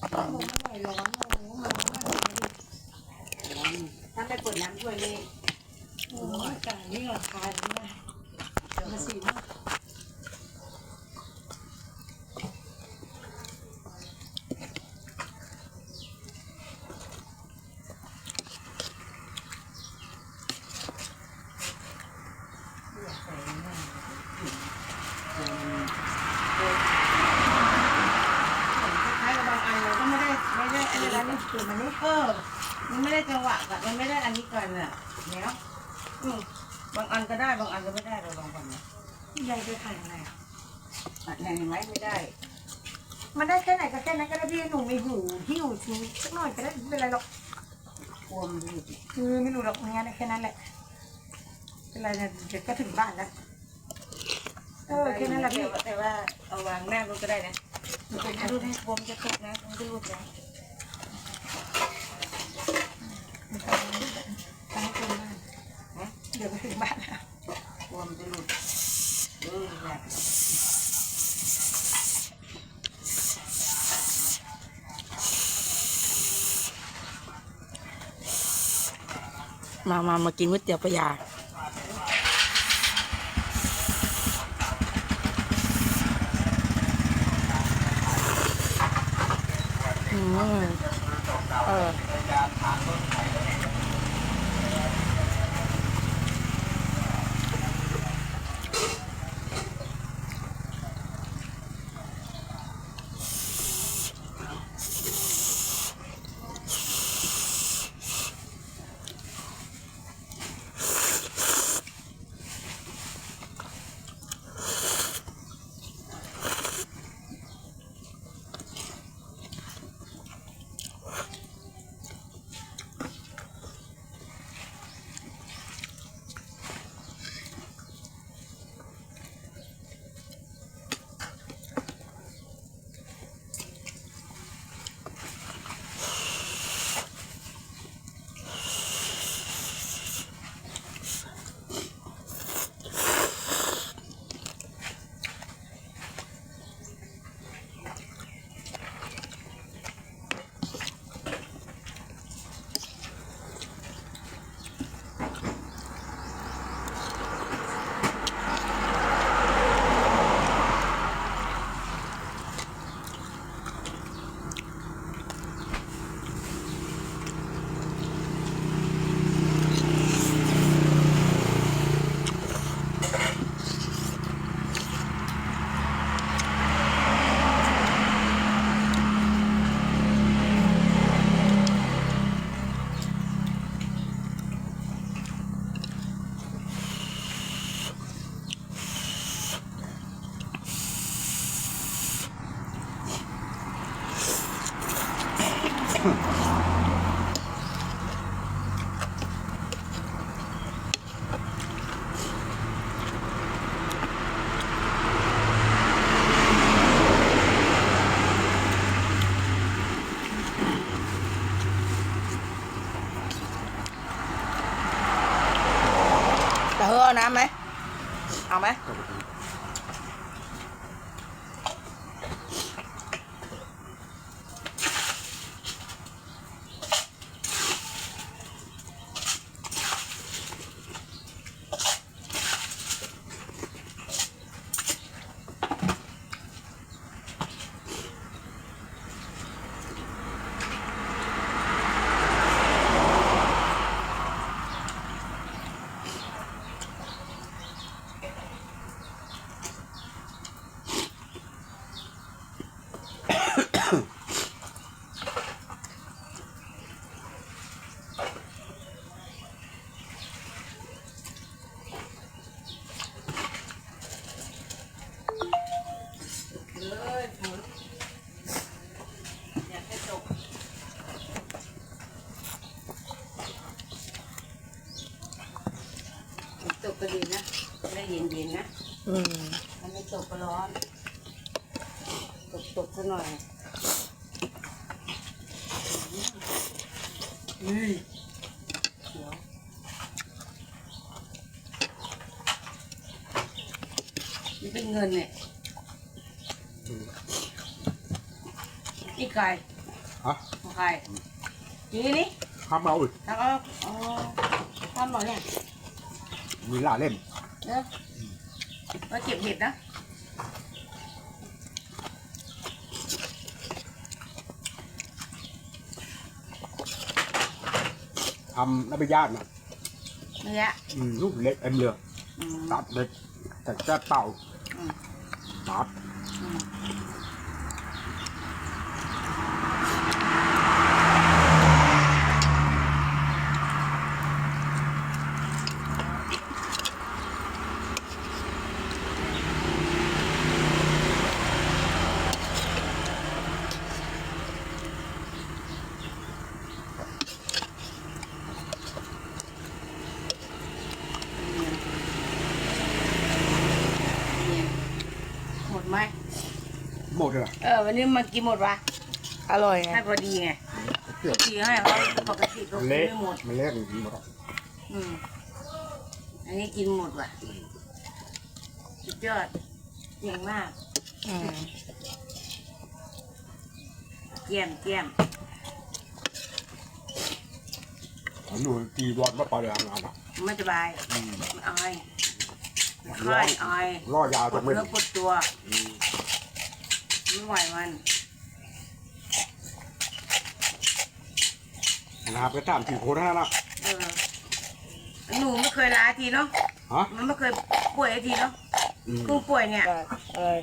ถ้าไม่เปิดน้ำช่วยนี่โอ้ยไก่นี่ราคาดีมากมาสีมากคล้ายๆกับบางอันเราก็ไม่ได้ไม่ได้อะไรแล้ว นี่คือมันนี่เออมันไม่ได้จังหวะกับมันไม่ได้อันนี้กันอะเนี่ยอืมบางอันก็ได้บางอันก็ไม่ได้เราลองก่อนนะยายไปขายอะไรอะอะเนี่ยเห็นไหมไม่ได้ มันได้แค่ไหนก็แค่นั้นก็ได้พี่หนูมีหูหิ้วทิ้งสักหน่อยก็ได้ไม่เป็นไรหรอกกลัวมันหลุดคือไม่รู้หรอกงานได้แค่นั้นแหละเป็นไรเนี่ยเดี๋ยวก็ถึงบ้านแล้วเออแค่นั้นแหละพี่แต่ว่าเอาวางหน้ารถก็ได้นะมันเป็นรูปให้กลมจะตกนะต้องรูปนะ ไปให้ถึงบ้านนะเดี๋ยวไปถึงบ้านแล้วกลัวมันจะหลุดเออแบบมามามากินก๋วยเตี๋ยวปะยาอืมเออ ไหมเลยหมุนอยากให้ ตกตกก็ดีนะได้เย็นๆนะ อืมถ้าไม่ตกก็ร้อน ตกตกซะหน่อยเฮ้ยเดี๋ยว นี่เป็นเงินเนี่ยนี่ไก่ฮะของใครจีนี่ทำเอาอีกทำเอาอ๋อทำหน่อยเนี่ยมีหลายเล่มเนอะมาเก็บเห็ดนะ ทำน้ำไปย่างนะเนี่ยอืมลูกเล็กเอ็มเหลืองอืมตัดเล็กแต่แค่เป่าอืมตัด อืมเนี่ยหมดไหม หมดเลยล่ะเออวันนี้มากินหมดวะอร่อยไงให้พอดีไงเกี่ยวทีให้เขาปกติเขากินเละไม่หมดมันเละมันหมดอะอืมอันนี้กินหมดว่ะสุดยอดเก่งมากอืมเกี่ยมเกี่ยมผมดูตีบอลมาปล่อยเลยงานอะไม่สบายอืมไม่อายไข้อายล่อยาวปจัวงดไม่เนื้อปวดตัวอืม ไม่ไหวมันนะครับก็ตามที่โคตรนะเออหนูไม่เคยลาทีเนาะฮะมันไม่เคยป่วยทีเนาะอืม เพิ่งป่วยเนี่ยอร่อย